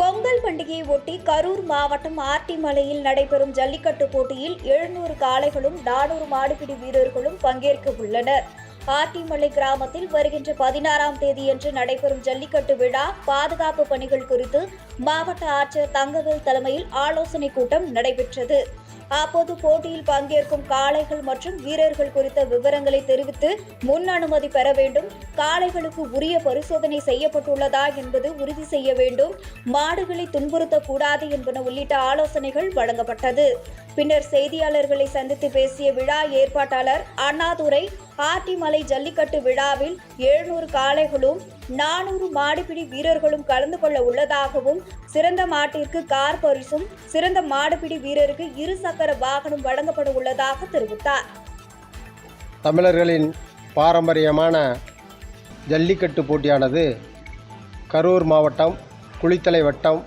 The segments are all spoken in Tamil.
பொங்கல் பண்டிகையை ஒட்டி கரூர் மாவட்டம் ஆர்டிமலையில் நடைபெறும் ஜல்லிக்கட்டு போட்டியில் எழுநூறு காளைகளும் நானூறு மாடுபிடி வீரர்களும் பங்கேற்க உள்ளனர். ஆர்டிமலை கிராமத்தில் வருகின்ற பதினாறாம் தேதியன்று நடைபெறும் ஜல்லிக்கட்டு விழா பாதுகாப்பு பணிகள் குறித்து மாவட்ட ஆட்சியர் தங்கவேல் தலைமையில் ஆலோசனைக் கூட்டம் நடைபெற்றது. அப்போது போட்டியில் பங்கேற்கும் காளைகள் மற்றும் வீரர்கள் குறித்த விவரங்களை தெரிவித்து முன் அனுமதி பெற வேண்டும். காளைகளுக்கு உரிய பரிசோதனை செய்யப்பட்டுள்ளதா என்பது உறுதி செய்ய வேண்டும். மாடுகளை துன்புறுத்தக்கூடாது என்பன உள்ளிட்ட ஆலோசனைகள் வழங்கப்பட்டது. பின்னர் செய்தியாளர்களை சந்தித்து பேசிய விழா ஏற்பாட்டாளர் அண்ணாதுரை ஆட்டிமலை ஜல்லிக்கட்டு விழாவில் எழுநூறு காளைகளும் நானூறு மாடுபிடி வீரர்களும் கலந்து கொள்ள உள்ளதாகவும் சிறந்த மாட்டிற்கு கார் பரிசும் சிறந்த மாடுபிடி வீரருக்கு இரு சக்கர வாகனம் வழங்கப்பட உள்ளதாக தெரிவித்தார். தமிழர்களின் பாரம்பரியமான ஜல்லிக்கட்டு போட்டியானது கரூர் மாவட்டம் குளித்தலை வட்டம்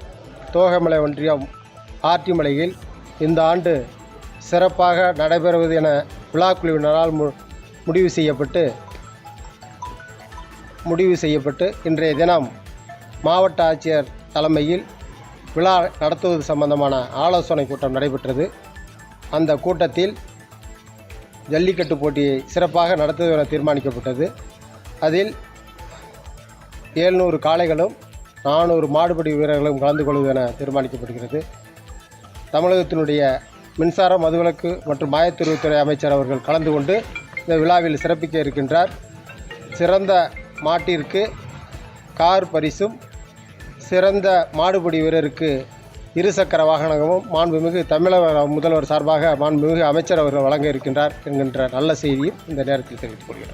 தோகைமலை ஒன்றியம் ஆர்டிமலையில் இந்த ஆண்டு சிறப்பாக நடைபெறுவது என விழாக்குழுவினரால் மு முடிவு செய்யப்பட்டு முடிவு செய்யப்பட்டு இன்றைய தினம் மாவட்ட ஆட்சியர் தலைமையில் விழா நடத்துவது சம்பந்தமான ஆலோசனை கூட்டம் நடைபெற்றது. அந்த கூட்டத்தில் ஜல்லிக்கட்டு போட்டியை சிறப்பாக நடத்துவது என தீர்மானிக்கப்பட்டது. அதில் ஏழ்நூறு காளைகளும் நானூறு மாடுபடி வீரர்களும் கலந்து கொள்வது என தீர்மானிக்கப்படுகிறது. தமிழகத்தினுடைய மின்சார மதுவிலக்கு மற்றும் மாயத்துறைத்துறை அமைச்சர் அவர்கள் கலந்து கொண்டு இந்த விழாவில் சிறப்பிக்க இருக்கின்றார். சிறந்த மாட்டிற்கு கார் பரிசும் சிறந்த மாடுபிடி வீரருக்கு இருசக்கர வாகனமும் மாண்புமிகு தமிழக முதல்வர் சார்பாக மாண்புமிகு அமைச்சர் அவர்கள் வழங்க இருக்கின்றார் என்கின்ற நல்ல செய்தியும் இந்த நேரத்தில் தெரிவித்துக் கொள்கிறார்